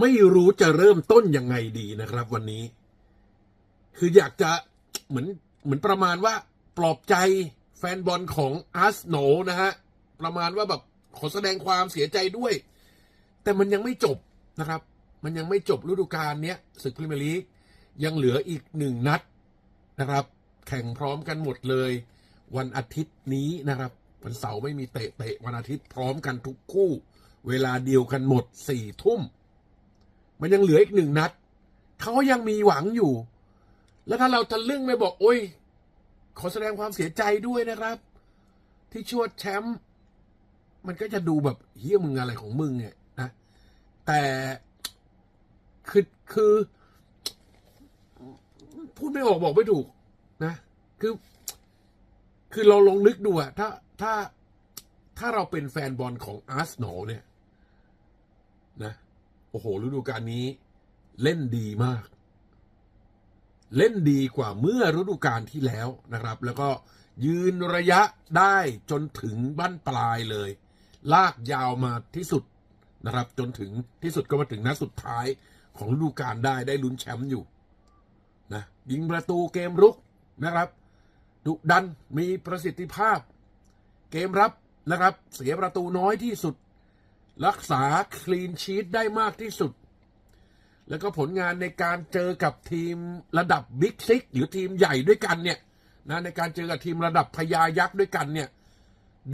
ไม่รู้จะเริ่มต้นยังไงดีนะครับ วันนี้ คืออยากจะเหมือนเหมือนประมาณว่า ปลอบใจแฟนบอลของอาร์เซนนะฮะ ประมาณว่าแบบขอแสดงความเสียใจด้วย แต่มันยังไม่จบนะครับ มันยังไม่จบฤดูกาลเนี้ยศึกพรีเมียร์ลีกยังเหลืออีกหนึ่งนัดนะครับ แข่งพร้อมกันหมดเลย วันอาทิตย์นี้นะครับ วันเสาร์ไม่มีเตะเตะวันอาทิตย์พร้อมกันทุกคู่ เวลาเดียวกันหมดสี่ทุ่ม มันยังเหลืออีกหนึ่งนัด เขายังมีหวังอยู่ แล้วถ้าเราทะลึ่งไปบอก โอ้ย ขอแสดงความเสียใจด้วยนะครับ ที่ชวดแชมป์มันก็จะดูแบบเฮี้ยมึงอะไรของมึงเนี่ยนะแต่คือคือ พูดไม่ออกบอกไม่ถูก นะ คือ คือเราลองนึกดูอะถ้าถ้าถ้าเราเป็นแฟนบอลของอาร์เซนอลเนี่ย นะ โอ้โหฤดูกาลนี้ เล่นดีมาก เล่นดีกว่าเมื่อฤดูกาลที่แล้วนะครับ แล้วก็ยืนระยะได้จนถึงบั้นปลายเลย ลากยาวมาที่สุดนะครับ จนถึงที่สุดก็มาถึงนัดสุดท้ายของฤดูกาลได้ได้ลุ้นแชมป์อยู่นะยิงประตูเกมรุกนะครับดุดันมีประสิทธิภาพ เกมรับนะครับ เสียประตูน้อยที่สุด รักษาคลีนชีตได้มากที่สุด แล้วก็ผลงานในการเจอกับทีมระดับบิ๊กซิกหรือทีมใหญ่ด้วยกันเนี่ยนะในการเจอกับทีมระดับพญายักษ์ด้วยกันเนี่ย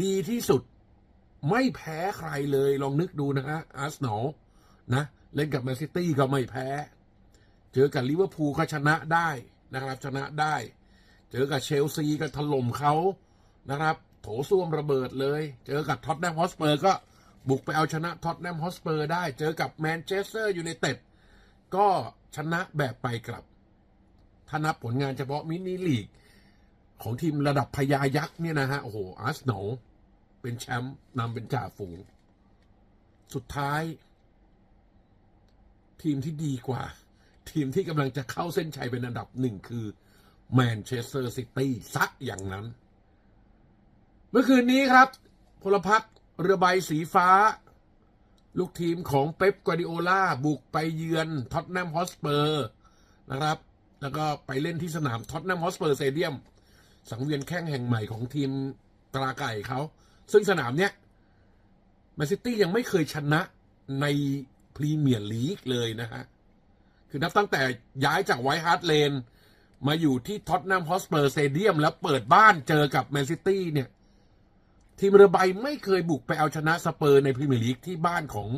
ดีที่สุดไม่แพ้ใครเลยลองนึกดูนะฮะอาร์เซนอลนะ เล่นกับแมนซิตี้ก็ไม่แพ้ เจอกับลิเวอร์พูลก็ชนะได้นะครับ ชนะได้ เจอกับเชลซีก็ถล่มเขานะครับ โถส้วมระเบิดเลย เจอกับท็อตแนมฮอสเปอร์ก็ บุกไปเอาชนะท็อตแนมฮอสเปอร์ได้เจอกับแมนเชสเตอร์ยูไนเต็ดก็ชนะแบบไปกลับ ถ้านับผลงานเฉพาะมินิลีก ของทีมระดับพญายักษ์เนี่ยนะฮะ โอ้โห อาร์เซนอลเป็นแชมป์นำเป็นจ่าฝูง สุดท้าย ทีมที่ดีกว่า ทีมที่กำลังจะเข้าเส้นชัยเป็นอันดับหนึ่งคือแมนเชสเตอร์ซิตี้ซักอย่างนั้น เมื่อคืนนี้ครับพลพัก เรือใบสีฟ้า ลูกทีมของเป๊ปกวาร์ดิโอลาบุกไปเยือนท็อตแนมฮอสเปอร์นะครับ แล้วก็ไปเล่นที่สนามท็อตแนมฮอสเปอร์สเตเดียม สังเวียนแข้งแห่งใหม่ของทีมตราไก่เขา ซึ่งสนามเนี้ยแมนซิตี้ยังไม่เคยชนะในพรีเมียร์ลีกเลยนะฮะ คือนับตั้งแต่ย้ายจากไวท์ฮาร์ดเลนมาอยู่ที่ท็อตแนมฮอสเปอร์สเตเดียมแล้วเปิดบ้านเจอกับแมนซิตี้เนี่ย ทีมเรือใบไม่เคยบุกไปเอาชนะสเปอร์ในพรีเมียร์ลีกที่บ้านของ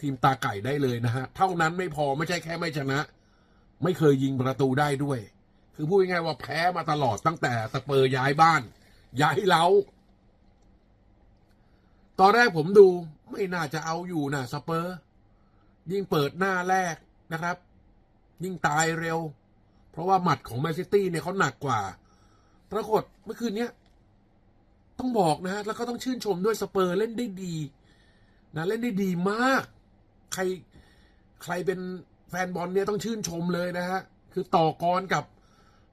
ทีมตาไก่ได้เลยนะฮะ เท่านั้นไม่พอไม่ใช่แค่ไม่ชนะ ไม่เคยยิงประตูได้ด้วย คือพูดง่ายๆว่าแพ้มาตลอดตั้งแต่สเปอร์ย้ายบ้าน ย้ายเล้า ตอนแรกผมดูไม่น่าจะเอาอยู่นะสเปอร์ ยิ่งเปิดหน้าแรกนะครับ ยิ่งตายเร็ว เพราะว่าหมัดของแมนซิตี้เนี่ยเขาหนักกว่า ปรากฏเมื่อคืนเนี้ย ต้องบอกนะฮะแล้วก็ต้องชื่นชมด้วยสเปอร์เล่นได้ดี นะ เล่นได้ดีมาก ใครใครเป็นแฟนบอลเนี่ยต้องชื่นชมเลยนะฮะ คือต่อกรกับ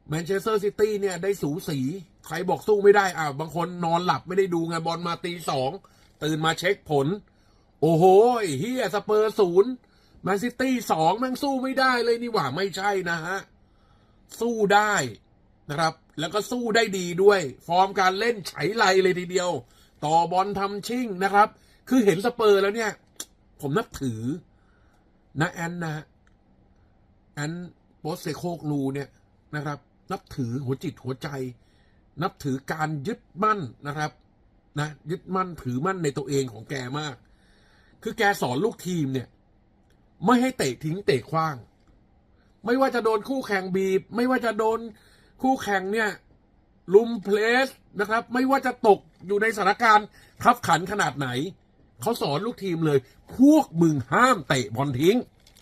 แมนเชสเตอร์ซิตี้เนี่ยได้สูสี ใครบอกสู้ไม่ได้ อ่าบางคนนอนหลับไม่ได้ดูไงบอลมาตีสอง ตื่นมาเช็คผล โอ้โหเฮียสเปอร์ศูนย์แมนซิตี้สองแม่งสู้ไม่ได้เลยนี่หว่าไม่ใช่นะฮะ สู้ได้นะครับ แล้วก็สู้ได้ดีด้วย ฟอร์มการเล่นไฉไลเลยทีเดียว ต่อบอลทำชิ่งนะครับ คือเห็นสเปอร์แล้วเนี่ย ผมนับถือนะแอนนะแอนโปสเซโคกลูเนี่ยนะครับ นับถือหัวจิตหัวใจ นับถือการยึดมั่นนะครับนะยึดมั่นถือมั่นในตัวเองของแกมาก คือแกสอนลูกทีมเนี่ย ไม่ให้เตะทิ้งเตะขว้าง ไม่ว่าจะโดนคู่แข่งบีบ ไม่ว่าจะโดน คู่แข่งเนี่ยลุมเพลสนะครับ ไม่ว่าจะตกอยู่ในสถานการณ์ขับขันขนาดไหน เขาสอนลูกทีมเลย พวกมึงห้ามเตะบอลทิ้ง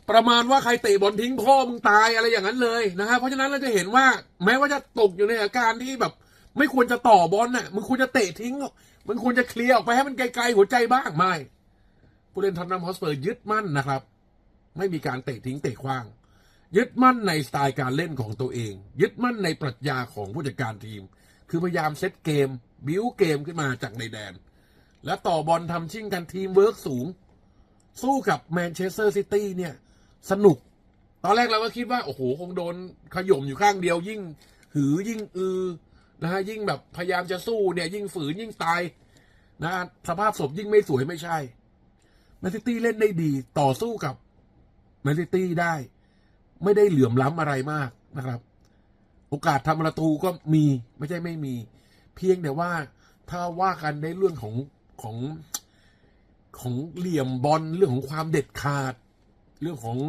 ประมาณว่าใครเตะบอลทิ้งพ่อมึงตายอะไรอย่างนั้นเลยนะครับเพราะฉะนั้นเราจะเห็นว่าแม้ว่าจะตกอยู่ในอานการณ์ที่แบบ ไม่ควรจะต่อบอลน่ะมึงควรจะเตะทิ้งมึงควรจะเคลียร์ออกไปให้มันไกลๆหัวใจบ้างไม่ผู้เล่นทอตแนมฮอสเปอร์ยึดมั่นนะครับ ไม่มีการเตะทิ้งเตะขว้าง ยึดมั่นในสไตล์การเล่นของตัวเอง ยึดมั่นในปรัชญาของผู้จัดการทีม คือพยายามเซตเกม บิวเกมขึ้นมาจากในแดน และต่อบอลทำชิ่งกันทีมเวิร์กสูง สู้กับแมนเชสเตอร์ซิตี้เนี่ย สนุก ตอนแรกเราก็คิดว่า โอ้โห คงโดนขย่มอยู่ข้างเดียวยิ่ง หือยิ่งอือนะฮะยิ่งแบบพยายามจะสู้เนี่ย ยิ่งฝืนยิ่งตายนะสภาพศพยิ่งไม่สวยไม่ใช่แมนซิตี้เล่นได้ดีต่อสู้กับแมนซิตี้ได้ ไม่ได้เหลื่อมล้ำอะไรมากนะครับ โอกาสทำประตูก็มีไม่ใช่ไม่มี เพียงแต่ว่าถ้าว่ากันในเรื่องของของของเหลี่ยมบอลเรื่องของความเด็ดขาด เรื่องของ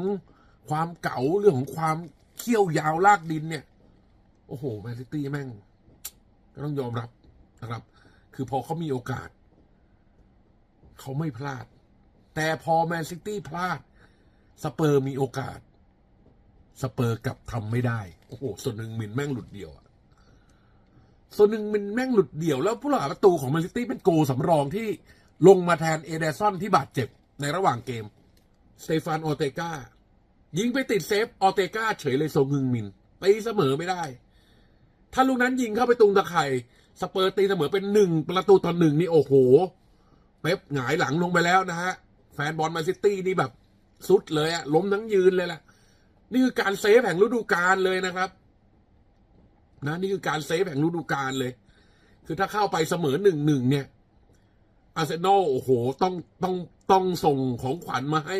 ความเก๋าเรื่องของความเขี้ยวยาวลากดินเนี่ย โอ้โหแมนซิตี้แม่ง ก็ต้องยอมรับนะครับ คือพอเขามีโอกาส เขาไม่พลาด แต่พอแมนซิตี้พลาด สเปอร์มีโอกาส สเปอร์กลับทำไม่ได้ โอ้โหส่วนหนึ่งมินแม่งหลุดเดี่ยวอะส่วนหนึ่งมินแม่งหลุดเดี่ยว แล้วผู้รักษาประตูของแมนซิตี้เป็นโกสำรองที่ลงมาแทนเอเดซอนที่บาดเจ็บในระหว่างเกมสเตฟานออเตกายิงไปติดเซฟออเตกาเฉยเลยโซงึงมินตีเสมอไม่ได้ ถ้าลูกนั้นยิงเข้าไปตรงตะไคร่สเปอร์ตีเสมอเป็นหนึ่งประตูต่อหนึ่งนี่โอ้โหเป๊ปหงายหลังลงไปแล้วนะฮะ แฟนบอลแมนซิตี้นี่แบบสุดเลยอะล้มทั้งยืนเลยล่ะ นี่คือการเซฟแห่งฤดูกาลเลยนะครับ นะนี่คือการเซฟแห่งฤดูกาลเลย คือถ้าเข้าไปเสมอหนึ่งหนึ่งเนี่ยอาร์เซนอลโอ้โหต้องต้องต้องส่งของขวัญมาให้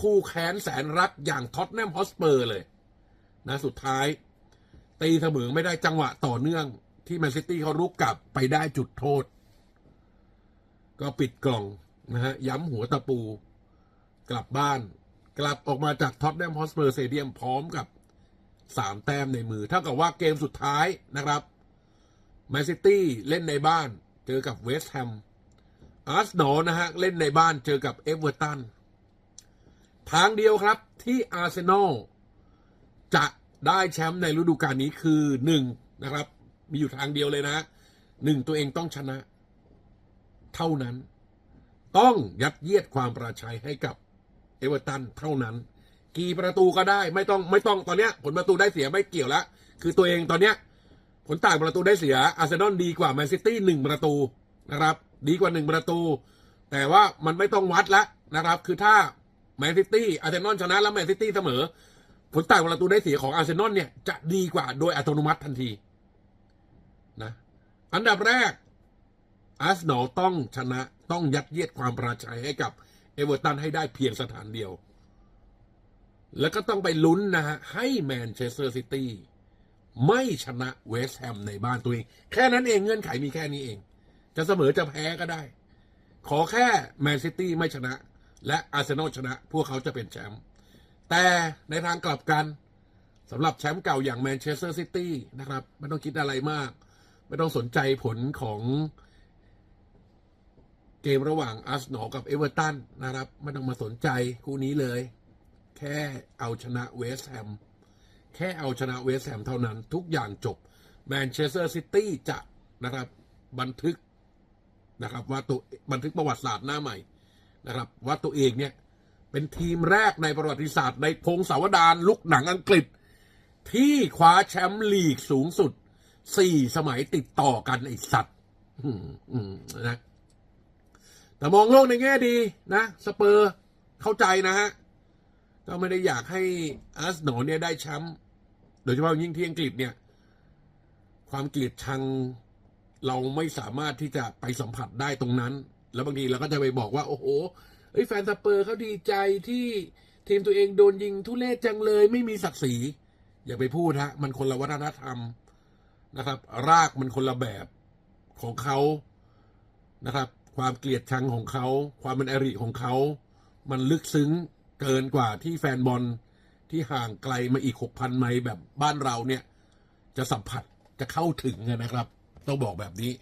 คู่แค้นแสนรักอย่างท็อตแนมฮอสเปอร์เลย นะสุดท้าย ตีเสมอไม่ได้จังหวะต่อเนื่องที่แมนซิตี้เขารุกกลับไปได้จุดโทษ ก็ปิดกล่องนะฮะย้ำหัวตะปู กลับบ้าน กลับออกมาจากท็อตแนมฮอสเปอร์สเตเดียมพร้อมกับสามแต้มในมือ เท่ากับว่าเกมสุดท้ายนะครับแมนซิตี้เล่นในบ้านเจอกับเวสต์แฮมอาร์สนอลนะฮะ เล่นในบ้านเจอกับเอเวอร์ตันทางเดียวครับที่อาร์เซนอลจะได้แชมป์ในฤดูกาลนี้คือหนึ่งนะครับ มีอยู่ทางเดียวเลยนะหนึ่งตัวเองต้องชนะ เท่านั้น ต้องยัดเยียดความประชัยให้กับ เอเวอร์ตันเท่านั้น กี่ประตูก็ได้ไม่ต้องไม่ต้องตอนเนี้ย ผลประตูได้เสียไม่เกี่ยวแล้วคือตัวเองตอนเนี้ย ผลต่างประตูได้เสียอาร์เซนอลดีกว่าแมนซิตี้หนึ่งประตูนะครับ ดีกว่าหนึ่งประตู แต่ว่ามันไม่ต้องวัดแล้วนะครับ คือถ้าแมนซิตี้อาร์เซนอลชนะแล้วแมนซิตี้เสมอ ผลต่างประตูได้เสียของอาร์เซนอลเนี่ยจะดีกว่าโดยอัตโนมัติทันทีนะอันดับแรกอาร์เซนอลต้องชนะต้องยัดเยียดความประชัยให้กับ เอเวอร์ตันให้ได้เพียงสถานเดียว แล้วก็ต้องไปลุ้นนะฮะ ให้แมนเชสเตอร์ซิตี้ไม่ชนะเวสต์แฮมในบ้านตัวเอง แค่นั้นเองเงื่อนไขมีแค่นี้เอง จะเสมอจะแพ้ก็ได้ ขอแค่แมนซิตี้ไม่ชนะ และอาร์เซนอลชนะ พวกเขาจะเป็นแชมป์แต่ในทางกลับกันสำหรับแชมป์เก่าอย่างแมนเชสเตอร์ซิตี้นะครับ ไม่ต้องคิดอะไรมาก ไม่ต้องสนใจผลของ มระหว่างอาร์เซนอลกับเอเวอร์ตันนะครับไม่ต้องมาสนใจคู่นี้เลย แค่เอาชนะเวสต์แฮมแค่เอาชนะเวสต์แฮมเท่านั้น ทุกอย่างจบแมนเชสเตอร์ซิตี้จะนะครับบันทึกนะครับว่าตัวบันทึกประวัติศาสตร์หน้าใหม่นะครับว่าตัวเองเนี่ยเป็นทีมแรกในประวัติศาสตร์ในพงศาวดารลุกหนังอังกฤษ ที่คว้าแชมป์ลีกสูงสุดสี่สมัยติดต่อกันไอสัตว์นะ แต่มองโลกในแง่ดีนะสเปอร์เข้าใจนะฮะก็ไม่ได้อยากให้อาร์เซนอลเนี่ยได้แชมป์โดยเฉพาะยิ่งที่อังกฤษเนี่ย ความเกลียดชังเราไม่สามารถที่จะไปสัมผัสได้ตรงนั้น แล้วบางทีเราก็จะไปบอกว่า โอ้โหเอ้ยแฟนสเปอร์เขาดีใจที่ทีมตัวเองโดนยิงทุเรศจังเลยไม่มีศักดิ์ศรีอย่าไปพูดฮะ มันคนละวัฒนธรรมนะครับ รากมันคนละแบบของเขานะครับ ความเกลียดชังของเขา ความเป็นอริของเขา มันลึกซึ้งเกินกว่าที่แฟนบอลที่ห่างไกลมาอีกหกพันไมล์แบบบ้านเราเนี่ย จะสัมผัสจะเข้าถึงนะครับ ต้องบอกแบบนี้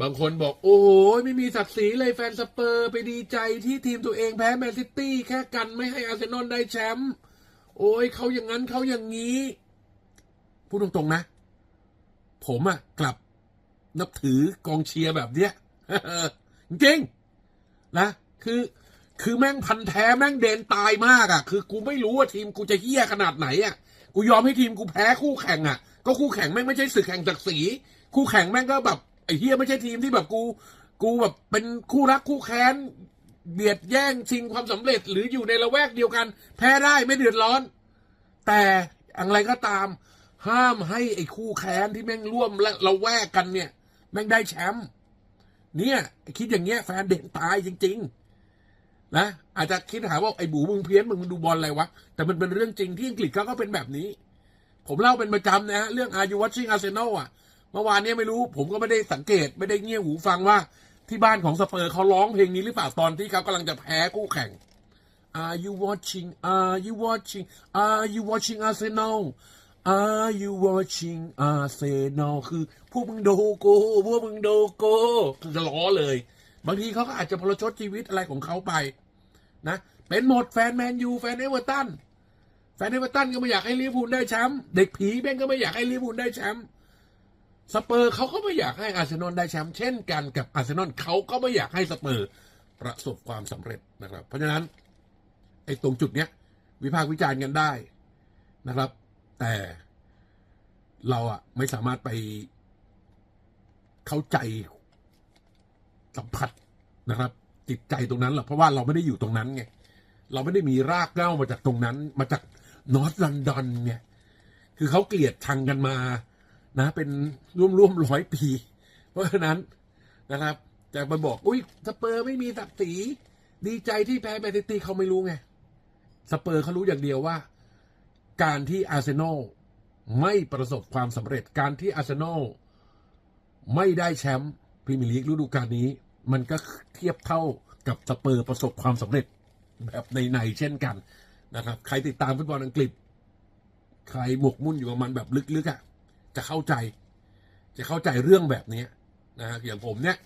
บางคนบอกโอ้โหไม่มีศักดิ์ศรีเลยแฟนสเปอร์ไปดีใจที่ทีมตัวเองแพ้แมนซิตี้แค่กันไม่ให้อาร์เซนอลได้แชมป์โอ้ยเขาอย่างนั้นเขาอย่างนี้ พูดตรงๆนะ ผมอะกลับนับถือกองเชียร์แบบเนี้ย จริงนะคือ คือแม่งพันแท้แม่งเดนตายมากอะ่ะ คือกูไม่รู้ว่าทีมกูจะเฮี้ยขนาดไหนอะ่ะกูยอมให้ทีมกูแพ้คู่แข่งอะ่ะ ก็คู่แข่งแม่งไม่ใช่ศึกแข่งศักดิ์ศรีคู่แข่งแม่งก็แบบไอ้เฮี้ยไม่ใช่ทีมที่แบบกู กูแบบเป็นคู่รักคู่แค้นเบียดแย่งชิงความสำเร็จหรืออยู่ในละแวกเดียวกัน แพ้ได้ไม่เดือดร้อน แต่อะไรก็ตาม ห้ามให้ไอ้คู่แค้นที่แม่งร่วมและละแวกกันเนี่ย แม่งได้แชมป์ เนี่ย คิดอย่างเงี้ยแฟนเด่นตายจริง ๆ นะ อาจจะคิดหาว่าไอ้บูมึงเพี้ยนมึงดูบอลอะไรวะ แต่มันเป็นเรื่องจริงที่อังกฤษเขาก็เป็นแบบนี้ ผมเล่าเป็นประจำนะฮะเรื่อง Are you watching Arsenal อะเมื่อวานเนี้ไม่รู้ ผมก็ไม่ได้สังเกตไม่ได้เงี่ยหูฟังว่าที่บ้านของสเปอร์เขาร้องเพลงนี้หรือเปล่าตอนที่เขากำลังจะแพ้คู่แข่ง Are you watching Are you watching Are you watching Arsenal Are you watching Arsenal คือพวกมึงโดูกูพวกมึงโดูกูคือจะล้อเลย บางทีเขาก็อาจจะพลชดชีวิตอะไรของเขาไปนะ เป็นหมดแฟนแมนยูแฟนเอเวอร์ตันแฟนเอเวอร์ตันก็ไม่อยากให้ลิเวอร์พูลได้แชมป์เด็กผีแม่งก็ไม่อยากให้ลิเวอร์พูลได้แชมป์สเปอร์เขาก็ไม่อยากให้อาร์เซนอลได้แชมป์เช่นกันกับอาร์เซนอลเขาก็ไม่อยากให้สเปอร์ประสบความสำเร็จนะครับ เพราะฉะนั้นไอ้ตรงจุดเนี้ยวิพากษ์วิจารณ์กันได้นะครับ แต่เราอะไม่สามารถไปเข้าใจสัมผัสนะครับ จิตใจตรงนั้นหรอกเพราะว่าเราไม่ได้อยู่ตรงนั้นไงเราไม่ได้มีรากเหง้ามาจากตรงนั้น มาจากนอร์ทลอนดอนเนี่ย คือเขาเกลียดชังกันมา นะ เป็นร่วมร่วมร้อยปี เพราะฉะนั้นนะครับจะมาบอก อุ้ยสเปอร์ไม่มีศักดิ์ศรีดีใจที่แพ้แมนซิตี้เขาไม่รู้ไงสเปอร์เขารู้อย่างเดียวว่า การที่อาร์เซนอลไม่ประสบความสำเร็จการที่อาร์เซนอลไม่ได้แชมป์พรีเมียร์ลีกฤดูกาลนี้ มันก็เทียบเท่ากับสเปอร์ประสบความสำเร็จแบบในๆเช่นกันนะครับ ใครติดตามฟุตบอลอังกฤษ ใครหมกมุ่นอยู่กับมันแบบลึกๆอะ่ะจะเข้าใจ จะเข้าใจเรื่องแบบนี้นะฮะอย่างผมเนี่ย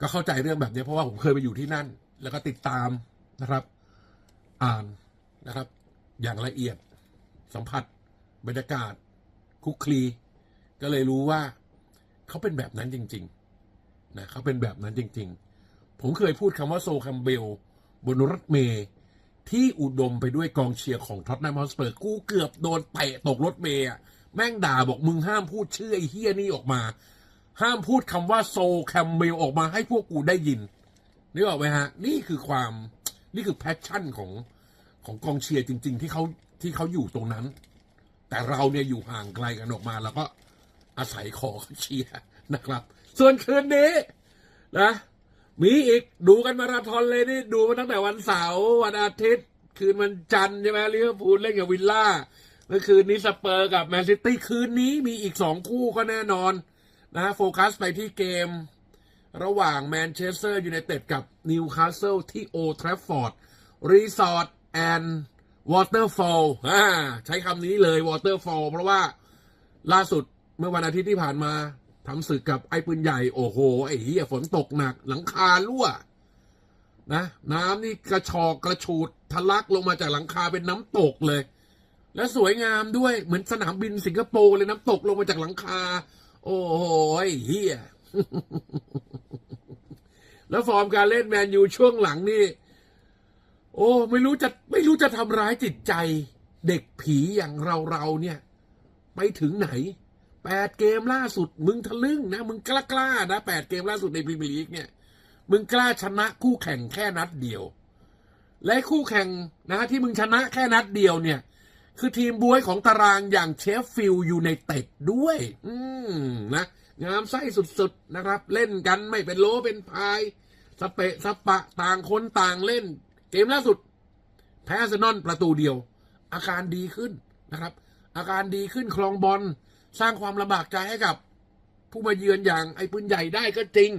ก็เข้าใจเรื่องแบบนี้เพราะว่าผมเคยไปอยู่ที่นั่น แล้วก็ติดตามนะครับ อ่านนะครับ อย่างละเอียด สัมผัส บรรยากาศคุกคลี ก็เลยรู้ว่าเขาเป็นแบบนั้นจริงๆนะเขาเป็นแบบนั้นจริง ๆ ผมเคยพูดคำว่าโซคัมเบล บนรถเมย์ที่อุดมไปด้วยกองเชียร์ของท็อตแนมฮอสเปอร์กูเกือบโดนเตะตกรถเมย์อะแม่งด่าบอกมึงห้ามพูดชื่อไอ้เฮียนี่ออกมา ห้ามพูดคำว่าโซแคมเบลออกมาให้พวกกูได้ยินนึกออกไหมฮะ นี่คือความนี่คือแพชชั่นของของกองเชียร์จริง ๆ ที่เขา ที่เขาอยู่ตรงนั้น แต่เราเนี่ยอยู่ห่างไกลกันออกมา แล้วก็อาศัยขอเชียร์นะครับ ส่วนคืนนี้นะมีอีกดูกันมาราธอนเลยนี่ดูมาตั้งแต่วันเสาร์วันอาทิตย์ คืนวันจันทร์ใช่ไหมลิเวอร์พูลเล่นกับวิลล่าเมื่อคืนนี้สเปอร์กับแมนซิตี้คืนนี้มีอีกสองคู่ก็แน่นอนนะโฟกัสไปที่เกม ระหว่างแมนเชสเตอร์ยูไนเต็ดกับนิวคาสเซิลที่โอทราฟฟอร์ดรีสอร์ทแอนด์ วอเตอร์ฟอลใช้คำนี้เลยวอเตอร์ฟอลเพราะว่าล่าสุดเมื่อวันอาทิตย์ที่ผ่านมาทำศึกกับไอ้ปืนใหญ่ โอ้โห ไอ้เหี้ยฝนตกหนัก หลังคารั่ว นะ น้ำนี่กระชอกกระชูดทะลักลงมาจากหลังคาเป็นน้ำตกเลย และสวยงามด้วยเหมือนสนามบินสิงคโปร์เลยน้ำตกลงมาจากหลังคา โอ้โหไอ้เฮียแล้วฟอร์มการเล่นแมนยูช่วงหลังนี่ โอ้ ไม่รู้จะไม่รู้จะทำร้ายจิตใจ เด็กผีอย่างเราเราเนี่ย ไปถึงไหนแปดเกมล่าสุด มึงทะลึ่งนะ มึงกล้ากล้านะแปดเกมล่าสุดในพรีเมียร์ลีกเนี่ย มึงกล้าชนะคู่แข่งแค่นัดเดียว และคู่แข่งนะที่มึงชนะแค่นัดเดียวเนี่ย คือทีมบวยของตารางอย่างเชฟฟิลด์ยูไนเต็ดด้วย อืมนะงามไส้สุดๆนะครับ เล่นกันไม่เป็นโลเป็นพาย สเปะสปะต่างคนต่างเล่น มล่าสุด แพ้เซนอลประตูเดียว อาการดีขึ้นนะครับ อาการดีขึ้นคลองบอลสร้างความลำบากใจให้กับ ผู้มาเยือนอย่างไอ้ปืนใหญ่ได้ก็จริง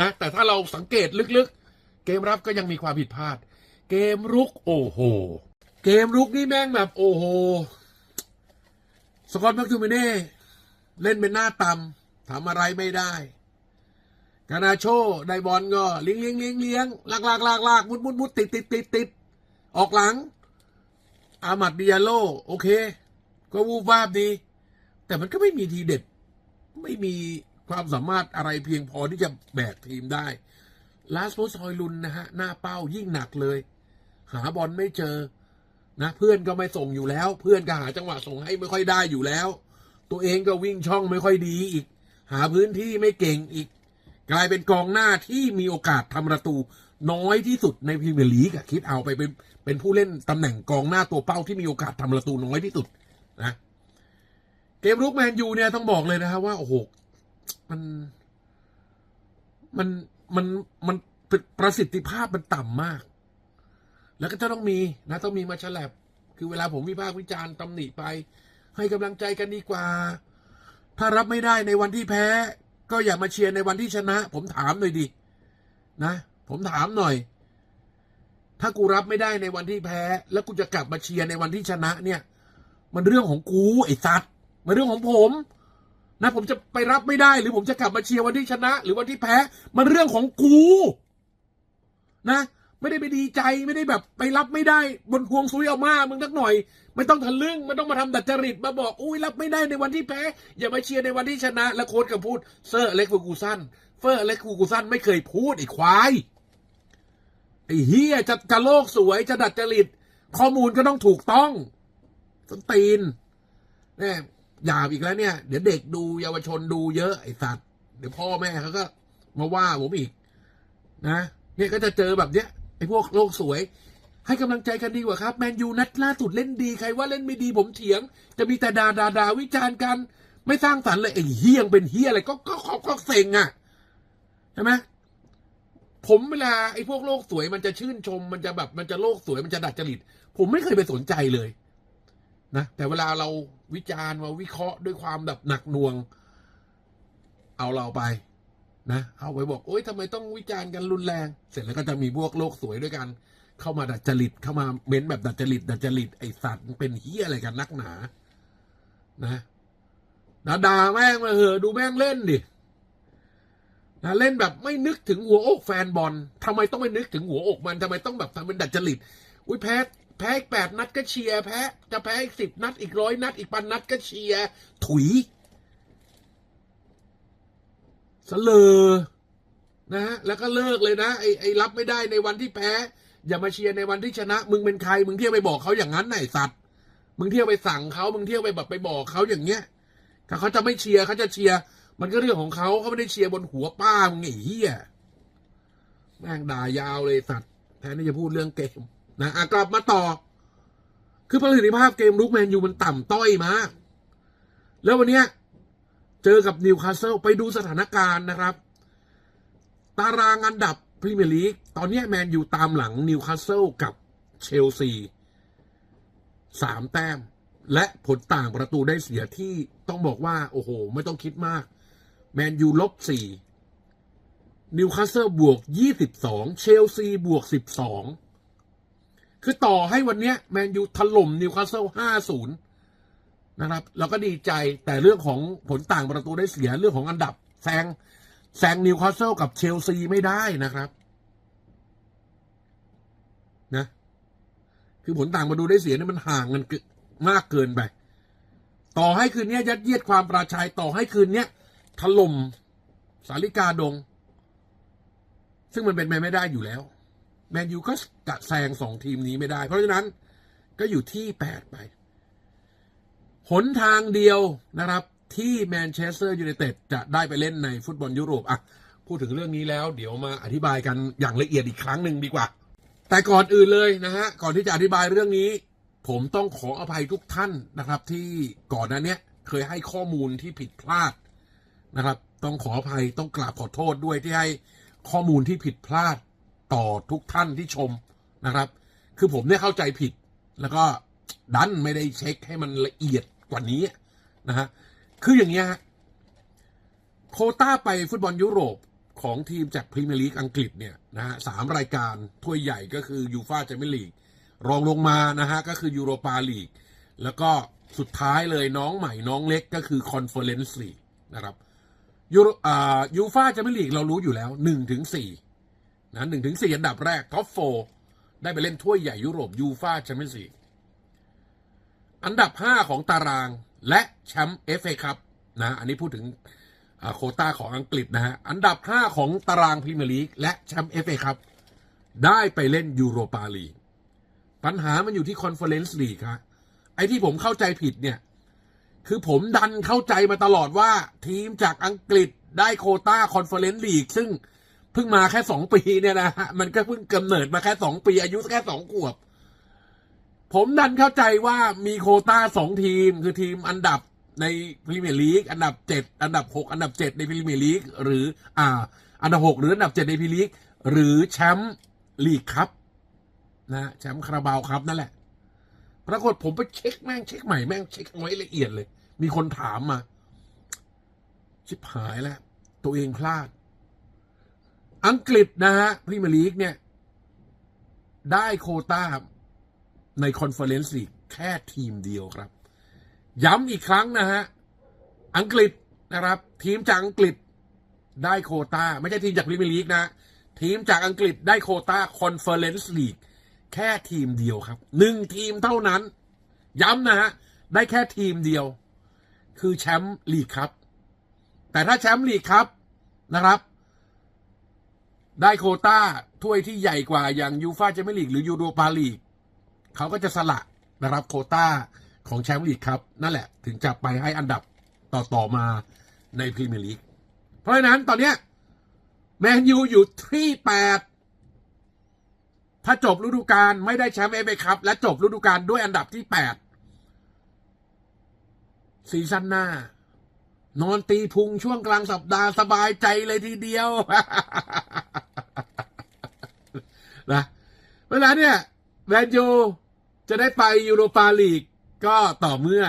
นะ แต่ถ้าเราสังเกตลึกๆ เกมรับก็ยังมีความผิดพลาด เกมรุกโอ้โห เกมรุกนี่แม่งแบบโอ้โห สกอตแม็กทูมิเน่เล่นเป็นหน้าต่ำทำอะไรไม่ได้ กานาโชได้บอลก็เลี้ยงเลี้ยงเลี้ยงเลี้ยงลากลากลากลากมุดมุดมุดติดติดติดติดออกหลัง อามัดดิยาโล โอเค ก็วูบวาบดี แต่มันก็ไม่มีทีเด็ด ไม่มีความสามารถอะไรเพียงพอที่จะแบกทีมได้ลาสโพซอยลุนนะฮะ หน้าเป้ายิ่งหนักเลย หาบอลไม่เจอ นะ เพื่อนก็ไม่ส่งอยู่แล้ว เพื่อนก็หาจังหวะส่งให้ไม่ค่อยได้อยู่แล้ว ตัวเองก็วิ่งช่องไม่ค่อยดีอีก หาพื้นที่ไม่เก่งอีก กลายเป็นกองหน้าที่มีโอกาสทำประตูน้อยที่สุดในพรีเมียร์ลีกอะคิดเอาไปเป็นเป็นผู้เล่นตำแหน่งกองหน้าตัวเป้าที่มีโอกาสทำประตูน้อยที่สุดนะเกมรุกแมนยูเนี่ยต้องบอกเลยนะครับว่าโอ้โหมันมันมันมันประสิทธิภาพมันต่ำมาก แล้วก็จะต้องมีนะต้องมีมาฉลับ คือเวลาผมวิพากษ์วิจารณ์ตำหนิไป ให้กำลังใจกันดีกว่า ถ้ารับไม่ได้ในวันที่แพ้ ก็อย่ามาเชียร์ในวันที่ชนะ ผมถามหน่อยดินะ ผมถามหน่อย ถ้ากูรับไม่ได้ในวันที่แพ้ แล้วกูจะกลับมาเชียร์ในวันที่ชนะเนี่ย มันเรื่องของกูไอ้สัตว์มันเรื่องของผม นะ ผมจะไปรับไม่ได้ หรือผมจะกลับมาเชียร์วันที่ชนะ หรือวันที่แพ้ มันเรื่องของกู นะ ไม่ได้ไปดีใจไม่ได้แบบไปรับไม่ได้บนพวงซุยเอามามึงนักหน่อย ไม่ต้องทะลึ่งไม่ต้องมาทำดัดจริตมาบอกอุ้ยรับไม่ได้ในวันที่แพ้ อย่ามาเชียร์ในวันที่ชนะ แล้วโค้ชก็พูดเซอร์เล็กฟูกูสันเฟอร์เล็กฟูกูสันไม่เคยพูดไอ้ควายไอ้เฮียจะจะโลกสวยจะดัดจริต ข้อมูลก็ต้องถูกต้องต้นตีนเนี่ยหยาบอีกแล้วเนี่ย เดี๋ยวเด็กดูเยาวชนดูเยอะไอ้สัตว์เดี๋ยวพ่อแม่เขาก็มาว่าผมอีกนะเนี่ยก็จะเจอแบบเนี้ย ไอ้พวกโลกสวย ให้กำลังใจกันดีกว่าครับแมนยูนัดล่าสุดเล่นดีใครว่าเล่นไม่ดีผมเถียง จะมีแต่ดาดาดาวิจารณ์กัน ไม่สร้างสรรค์เลยไอ้เฮียงเป็นเฮียอะไรก็ก็ก็ก็เซ็งอะใช่ไหมผมเวลาไอ้พวกโลกสวยมันจะชื่นชม มันจะแบบมันจะโลกสวยมันจะดัดจริต ผมไม่เคยไปสนใจเลยนะแต่เวลาเราวิจารณ์มาวิเคราะห์ด้วยความแบบหนักหน่วง เอาเราไป นะเอาไปบอกโอ๊ยทำไมต้องวิจารณ์กันรุนแรง เสร็จแล้วก็จะมีพวกโลกสวยด้วยกัน เข้ามาดัดจริตเข้ามาเม้นแบบดัดจริตดัดจริตไอสัตว์เป็นเฮียอะไรกันนักหนา นะนะด่าแม่งมาเหอะดูแม่งเล่นดินะเล่นแบบไม่นึกถึงหัวอกแฟนบอลทำไมต้องไม่นึกถึงหัวอกมันทำไมต้องแบบทำเป็นดัดจริตอุ้ยแพ้แพ้อีกแปดนัดก็เชียร์แพ้จะแพ้อีกสิบนัดอีกร้อยนัดอีกพันนัดก็เชียร์ถุย เสลอนะฮะแล้วก็เลิกเลยนะไอ้ไอ้รับไม่ได้ในวันที่แพ้ อย่ามาเชียร์ในวันที่ชนะ มึงเป็นใคร มึงเที่ยวไปบอกเขาอย่างนั้นไหนสัตว์ มึงเที่ยวไปสั่งเขามึงเที่ยวไปแบบไปบอกเขาอย่างเงี้ย ถ้าเขาจะไม่เชียร์เขาจะเชียร์มันก็เรื่องของเขาเขาไม่ได้เชียร์บนหัวป้ามึงไอ้เหี้ยแม่งด่ายาวเลยสัตว์แทนที่จะพูดเรื่องเกมนะอะกลับมาต่อ คือประสิทธิภาพเกมลุกแมนยูมันต่ำต้อยมากแล้ววันเนี้ย เจอกับนิวคาสเซิลไปดูสถานการณ์นะครับ ตารางอันดับพรีเมียร์ลีกตอนนี้แมนยูตามหลังนิวคาสเซิลกับเชลซีสามแต้ม และผลต่างประตูได้เสียที่ต้องบอกว่า โอ้โห ไม่ต้องคิดมาก แมนยูลบสี่นิวคาสเซิลบวกยี่สิบสองเชลซีบวกสิบสองคือต่อให้วันนี้แมนยูถล่มนิวคาสเซิลห้าศูนย์ นะครับเราก็ดีใจแต่เรื่องของผลต่างประตูได้เสียเรื่องของอันดับแซงแซงนิวคาสเซิลกับเชลซีไม่ได้นะครับนะคือผลต่างประตูได้เสียนี่มันห่างกันมากเกินไป ต่อให้คืนนี้ยัดเยียดความประชัยต่อให้คืนนี้ถล่มสาริกาดง ซึ่งมันเป็นไปไม่ได้อยู่แล้ว แมนยูก็กะแซงสองทีมนี้ไม่ได้ เพราะฉะนั้นก็อยู่ที่แปดไป หนทางเดียวนะครับที่แมนเชสเตอร์ยูไนเต็ดจะได้ไปเล่นในฟุตบอลยุโรปอะพูดถึงเรื่องนี้แล้วเดี๋ยวมาอธิบายกันอย่างละเอียดอีกครั้งหนึ่งดีกว่า แต่ก่อนอื่นเลยนะฮะก่อนที่จะอธิบายเรื่องนี้ ผมต้องขออภัยทุกท่านนะครับ ที่ก่อนหน้านี้เคยให้ข้อมูลที่ผิดพลาดนะครับ ต้องขออภัยต้องกราบขอโทษด้วยที่ให้ข้อมูลที่ผิดพลาดต่อทุกท่านที่ชมนะครับ คือผมเนี่ยเข้าใจผิด แล้วก็ดันไม่ได้เช็คให้มันละเอียด ว่านี้นะฮะคืออย่างเงี้ยโคต้าไปฟุตบอลยุโรปของทีมจากพรีเมียร์ลีกอังกฤษเนี่ยนะฮะสามรายการถ้วยใหญ่ก็คือยูฟาแชมเปี้ยนลีกรองลงมานะฮะก็คือยูโรปาลีกแล้วก็สุดท้ายเลยน้องใหม่น้องเล็กก็คือคอนเฟอเรนซ์ลีกนะครับยูอ่ายูฟาแชมเปี้ยนลีกเรารู้อยู่แล้วหนึ่งถึงสี่นะหนึ่งถึงสี่อันดับแรกท็อปโฟได้ไปเล่นถ้วยใหญ่ยุโรปยูฟาแชมเปี้ยนลีก อันดับ 5 ของตารางและแชมป์เอฟเอคัพนะอันนี้พูดถึงโคต้าของอังกฤษนะฮะ อันดับ 5 ของตารางพรีเมียร์ลีกและแชมป์เอฟเอคัพได้ไปเล่นยูโรปาลีกปัญหามันอยู่ที่คอนเฟอเรนซ์ลีกครับไอ้ที่ผมเข้าใจผิดเนี่ย คือผมดันเข้าใจมาตลอดว่าทีมจากอังกฤษได้โคต้าคอนเฟอเรนซ์ลีกซึ่งเพิ่งมาแค่สองปีเนี่ยนะฮะมันก็เพิ่งกำเนิดมาแค่สองปีอายุแค่สองขวบ ผมดันเข้าใจว่ามีโคต้าสองทีม คือทีมอันดับในพรีเมียร์ลีกอันดับเจ็ดอันดับหกอันดับเจ็ดในพรีเมียร์ลีกหรืออ่า อันดับหกหรืออันดับเจ็ดในพรีเมียร์ลีกหรือแชมป์ลีกครับนะแชมป์คาราบาวครับนั่นแหละ ปรากฏผมไปเช็คแม่งเช็คใหม่แม่งเช็คไว้ละเอียดเลย มีคนถามมา ชิบหายแล้ว ตัวเองพลาด อังกฤษนะฮะพรีเมียร์ลีกเนี่ย ได้โคต้า ในคอนเฟอเรนซ์ลีกแค่ทีมเดียวครับ ย้ำอีกครั้งนะฮะ อังกฤษนะครับ ทีมจากอังกฤษได้โคต้าไม่ใช่ทีมจากพรีเมียร์ลีกนะ ทีมจากอังกฤษได้โคต้าคอนเฟอเรนซ์ลีกแค่ทีมเดียวครับหนึ่งทีมเท่านั้น ย้ำนะฮะ ได้แค่ทีมเดียว คือแชมป์ลีกครับ แต่ถ้าแชมป์ลีกครับนะครับ ได้โคต้าถ้วยที่ใหญ่กว่าอย่างยูฟาแชมเปี้ยนลีกหรือยูโรปาลีก เขาก็จะสละนะครับโคต้าของแชมป์ลีกครับ นั่นแหละถึงจะไปให้อันดับต่อต่อมาในพรีเมียร์ลีก เพราะฉะนั้นตอนเนี้ยแมนยูอยู่ที่แปดถ้าจบฤดูกาลไม่ได้แชมป์เอฟเอคัพและจบฤดูกาลด้วยอันดับที่แปดซีซั่นหน้า นอนตีพุงช่วงกลางสัปดาห์สบายใจเลยทีเดียวนะเวลาเนี่ย แมนยูจะได้ไปยูโรปาลีก ก็ต่อเมื่อ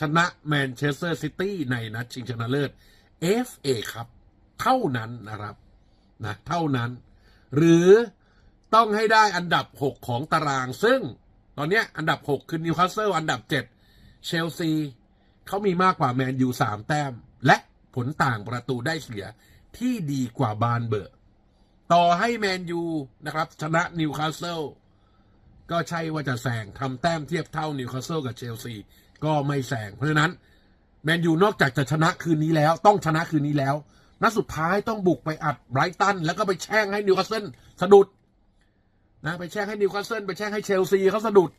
ชนะแมนเชสเตอร์ซิตี้ในนัดชิงชนะเลิศ FA ครับ เท่านั้นนะครับนะเท่านั้น หรือต้องให้ได้อันดับ 6 ของตาราง ซึ่งตอนนี้อันดับ 6 คือนิวคาสเซิลอันดับ 7 เชลซีเขามีมากกว่าแมนยูสามแต้ม และผลต่างประตูได้เสียที่ดีกว่าบานเบอร์ ต่อให้แมนยูนะครับ ชนะนิวคาสเซิล ก็ใช่ว่าจะแซงทำแต้มเทียบเท่านิวคาสเซิลกับเชลซีก็ไม่แซงเพราะฉะนั้นแมนยูนอกจากจะชนะคืนนี้แล้ว ต้องชนะคืนนี้แล้วนัดสุดท้ายต้องบุกไปอัดไบรตัน แล้วก็ไปแช่งให้นิวคาสเซิลสะดุดนะไปแช่งให้นิวคาสเซิลไปแช่งให้เชลซีเขาสะดุด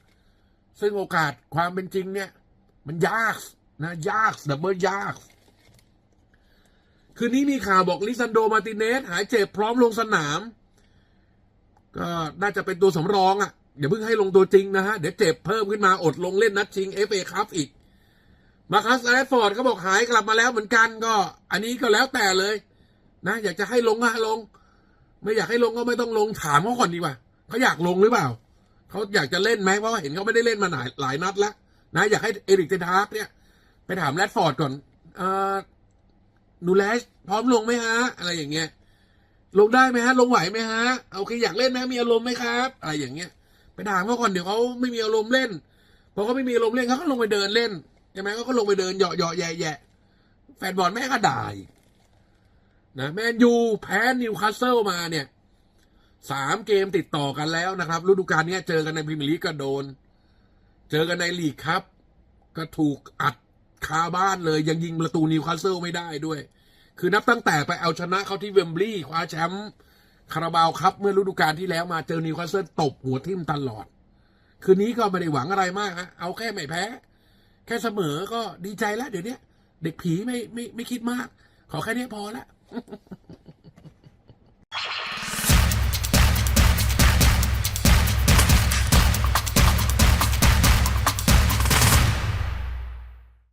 ซึ่งโอกาสความเป็นจริงเนี่ย มันยากนะยากดับเบิลยาก คืนนี้มีข่าวบอกลิซันโดมาติเนส หายเจ็บพร้อมลงสนาม ก็น่าจะเป็นตัวสำรองอะ่ะ อย่าเพิ่งให้ลงตัวจริงนะฮะ เดี๋ยวเจ็บเพิ่มขึ้นมาอดลงเล่นนัดชิงเอฟเอคัพอีก มาคัสแรดฟอร์ดก็บอกหายกลับมาแล้วเหมือนกันก็ อันนี้ก็แล้วแต่เลย นะ อยากจะให้ลงก็ลง ไม่อยากให้ลงก็ไม่ต้องลงถามเขาก่อนดีกว่าเขาอยากลงหรือเปล่าเขาอยากจะเล่นไหมเพราะเห็นเขาไม่ได้เล่นมาหลายหลายนัดแล้วนะอยากให้เอริกเทนฮากเนี่ยไปถามแรดฟอร์ดก่อนเอ่อนูแลชพร้อมลงไหมฮะ อะไรอย่างเงี้ยลงได้ไหมฮะ ลงไหวไหมฮะ โอเคอยากเล่นไหมมีอารมณ์ไหมครับ อะไรอย่างเงี้ย ไปถามเขาก่อนเดี๋ยวเขาไม่มีอารมณ์เล่นพอเขาไม่มีอารมณ์เล่นเขาก็ลงไปเดินเล่นใช่ไหมเขาก็ลงไปเดินเหยาะเหยาะแย่แย่แฟนบอลแม่ก็ด่าอีกนะแมนยูแพ้นิวคาสเซิลมาเนี่ยสามเกมติดต่อกันแล้วนะครับฤดูกาลนี้เจอกันในพรีเมียร์ลีกก็โดน เจอกันในลีกครับ ก็ถูกอัดคาบ้านเลยยังยิงประตูนิวคาสเซิลไม่ได้ด้วย คือนับตั้งแต่ไปเอาชนะเขาที่เวมบลีย์คว้าแชมป์ คาราบาวครับเมื่อฤดูกาลที่แล้วมาเจอนิวคาสเซิลตบหัวทิ่มตลอด คืนนี้ก็ไม่ได้หวังอะไรมากฮะเอาแค่ไม่แพ้ แค่เสมอก็ดีใจแล้วเดี๋ยวนี้เด็กผีไม่ไม่ไม่คิดมาก ขอแค่นี้พอละ